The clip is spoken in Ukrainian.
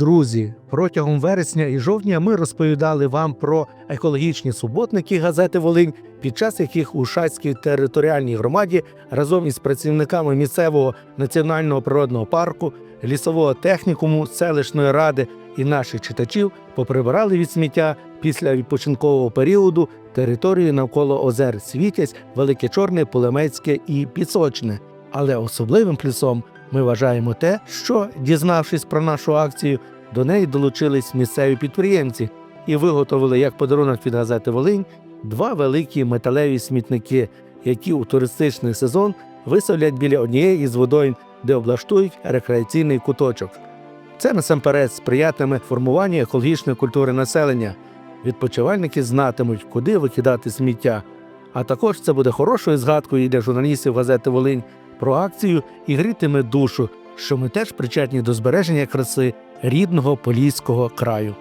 Друзі, протягом вересня і жовтня ми розповідали вам про екологічні суботники газети Волинь, під час яких у Шацькій територіальній громаді разом із працівниками місцевого національного природного парку, лісового технікуму, селищної ради і наших читачів поприбирали від сміття після відпочинкового періоду територію навколо озер Світязь, Велике Чорне, Полемецьке і Пісочне. Але особливим плюсом ми вважаємо те, що, дізнавшись про нашу акцію, до неї долучились місцеві підприємці і виготовили як подарунок від газети Волинь два великі металеві смітники, які у туристичний сезон виставлять біля однієї із водойм, де облаштують рекреаційний куточок. Це насамперед сприятиме формуванню екологічної культури населення. Відпочивальники знатимуть, куди викидати сміття. А також це буде хорошою згадкою і для журналістів газети Волинь про акцію і грітиме душу, що ми теж причетні до збереження краси рідного поліського краю.